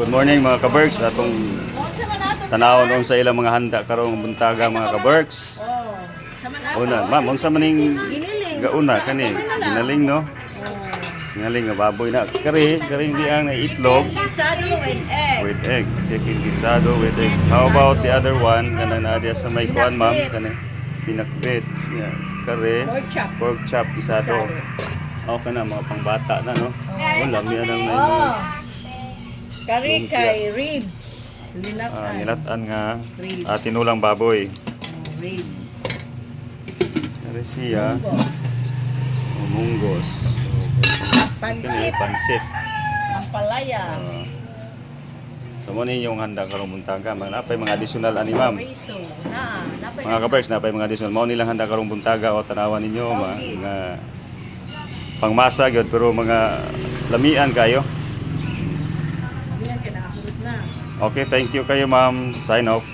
Good morning mga kaberks atong tanawon on sa ilang mga handa karong buntaga mga kaberks. Oh. Una, ma'am, unsa maning Giniling. gauna kani? Ginaling no? Ginaling nga baboy na kari, kari hindi ang na itlog Gisado with egg. with egg. Chicken guisado with egg. How about the other one? Kana na diya sa may kuan ma'am, kana pinakbit. Yeah. Kare, Pork chop. pork chop. Gisado. Okay na mga pangbata na no. Wala mi anang na Oh. Kari kay ribs. Linatan. Ah, nilatan nga Ribs. ah, tinulang baboy. Oh, ribs. Kare siya, Box. oh, munggos. Pansit. pansit. Ampalaya. Ah. so mo ni yung handa karong buntaga, mga napay mga additional ani ma'am. Mga kaberks, napay mga additional. Mao nilang handa karong buntaga o tanawan ninyo mga, mga pangmasa gyud pero mga lamian kayo. Yan ka nakahurot na. Okay, thank you kayo ma'am. Sign off.